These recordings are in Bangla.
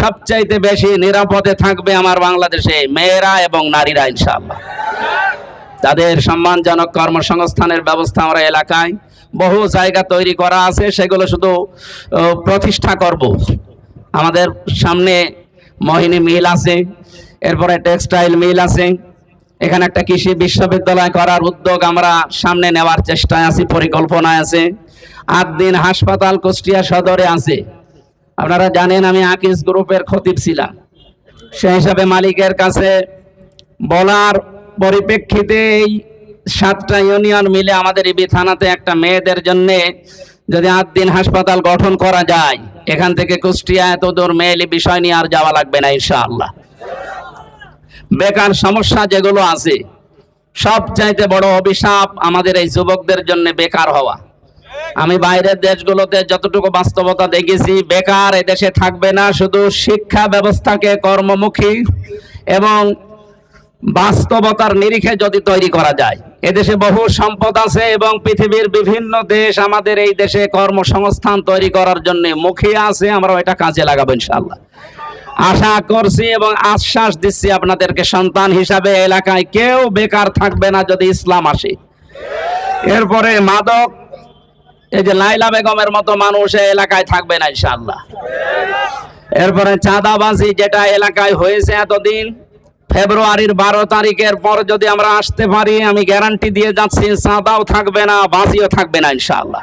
সবচাইতে বেশি নিরাপদে থাকবে আমার বাংলাদেশে মেয়েরা এবং নারীরা, ইনশাআল্লাহ। তাদের সম্মানজনক কর্মসংস্থানের ব্যবস্থা আমরা এলাকায় বহু জায়গা তৈরি করা আছে, সেগুলো শুধু প্রতিষ্ঠা করব। আমাদের সামনে মহিনী মিল আছে, এরপরে টেক্সটাইল মিল আছে। এখানে একটা কৃষি বিশ্ববিদ্যালয় করার উদ্যোগ আমরা সামনে নেওয়ার চেষ্টায় আছি, পরিকল্পনায় আছে। আট দিন হাসপাতাল কুষ্টিয়া সদরে আছে। আপনারা জানেন আমি আকিস গ্রুপের খতিব ছিলাম। সেই হিসাবে মালিকের কাছে বলার পরিপ্রেক্ষিতে এই সাতটা ইউনিয়ন মিলে আমাদের ইবি থানাতে একটা মেয়েদের জন্য যদি আট দিন হাসপাতাল গঠন করা যায়, এখান থেকে কুষ্টিয়া এত দূর মেয়েলি বিষয় নিয়ে আর যাওয়া লাগবে না ইনশাআল্লাহ। বেকার সমস্যা যেগুলো আছে, সবচাইতে বড় অভিশাপ আমাদের এই যুবকদের জন্য বেকার হওয়া। আমি বাইরের দেশগুলোতে যতটুকু বাস্তবতা দেখেছি, বেকার এদেশে থাকবে না, শুধু শিক্ষা ব্যবস্থাকে কর্মমুখী এবং বাস্তবতার নিরিখে যদি তৈরি করা যায়। এদেশে বহু সম্পদ আছে এবং পৃথিবীর বিভিন্ন দেশ আমাদের এই দেশে কর্মসংস্থান তৈরি করার জন্য মুখিয়ে আছে আমরা এটা কাজে লাগাবো ইনশাল্লাহ আশা করছি এবং আশ্বাস দিচ্ছি আপনাদেরকে, সন্তান হিসাবে এলাকায় কেউ বেকার থাকবে না যদি ইসলাম আসে। এরপরে মাদক এই যে লাইলা বেগমের মতো মানুষ এলাকায় থাকবে না ইনশাল্লাহ এরপরে চাঁদাবাজি যেটা এলাকায় হয়েছে এতদিন, ফেব্রুয়ারির বারো তারিখের পর যদি আমরা আসতে পারি, আমি গ্যারান্টি দিয়ে যাচ্ছি, চাঁদাও থাকবে না, বাজিও থাকবে না ইনশাল্লাহ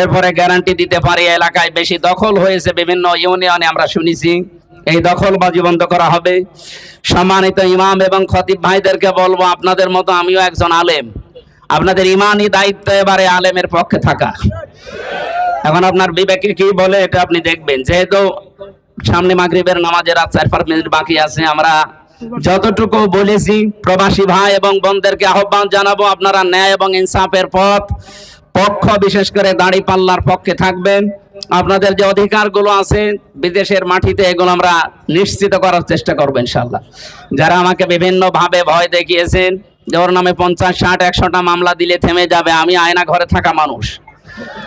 এরপরে গ্যারান্টি দিতে পারি, এলাকায় বেশি দখল হয়েছে, বিভিন্ন ইউনিয়নে আমরা শুনেছি। এই দখলবাজি বন্ধ করা হবে। সম্মানিত ইমাম এবং খতিব ভাইদেরকে বলব, আপনাদের মতো আমিও একজন আলেম। আপনাদের ইমানই দায়িত্ব এবারে আলেমের পক্ষে থাকা। এখন আপনার বিবেকে কি বলে এটা আপনি দেখবেন। যেহেতু সামনে মাগরিবের নামাজের রাত, চার পাঁচ মিনিট বাকি আছে, আমরা যতটুকু বলেছি, প্রবাসী ভাই এবং বোনদেরকে আহ্বান জানাব, আপনারা ন্যায় এবং ইনসাফের পথ, পক্ষ বিশেষ করে দাঁড়ি পাল্লার পক্ষে থাকবেন। আপনাদের যে অধিকারগুলো আছে, বিদেশের মাটিতে এগুলো আমরা নিশ্চিত করার চেষ্টা করব ইনশাল্লাহ যারা আমাকে বিভিন্ন ভাবে ভয় দেখিয়েছেন ওর নামে পঞ্চাশ, ষাট, একশোটা মামলা দিলে থেমে যাবে। আমি আয়না ঘরে থাকা মানুষ।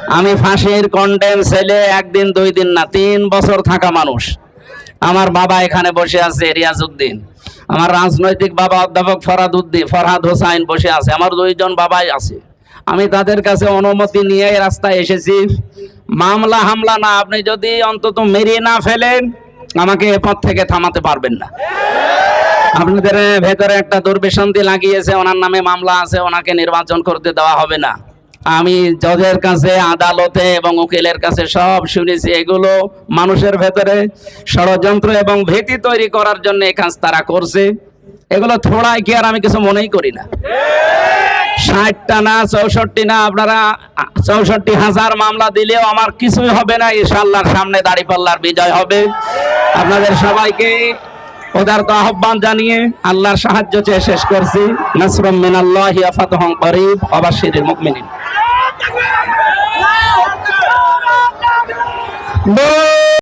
আমি ফাঁসির কন্ডেম ছেলে একদিন, দুই দিন না, তিন বছর থাকা মানুষ। আমার বাবা এখানে বসে আছে, রিয়াজউদ্দিন। আমার রাজনৈতিক বাবা অধ্যাপক ফরহাদ উদ্দিন, ফরহাদ হোসাইন বসে আছে। আমার দুইজন বাবাই আছে। আমি তাদের কাছে অনুমতি নিয়ে রাস্তায় এসেছি। মামলা, হামলা না, আপনি যদি অন্তত মেরিয়ে না ফেলেন, আমাকে এ পথ থেকে থামাতে পারবেন না। আপনাদের ভেতরে একটা দুর্বিসন্ধি লাগিয়েছে, ওনার নামে মামলা আছে, ওনাকে নির্বাচন করতে দেওয়া হবে না। আমি জজের কাছে, আদালতে এবং উকিলের কাছে সব শুনেছি এগুলো মানুষের ভেতরে ষড়যন্ত্র এবং ভীতি তৈরি করার জন্য এই কাজ তারা করছে। এগুলো থোড়াই কি আর আমি কিছু মনেই করি না। ষাটটা না, চৌষট্টি না, আপনারা চৌষট্টি হাজার মামলা দিলেও আমার কিছুই হবে না ইনশাল্লাহর সামনে দাড়ি পাল্লার বিজয় হবে। আপনাদের সবাইকে ওদার তো আহ্বান জানিয়ে আল্লাহর সাহায্য চেয়ে শেষ করছি। নাসরম মিনাল্লাহি ওয়া ফাতহুন করিব অবাশিরিল মুমিনিন। বল।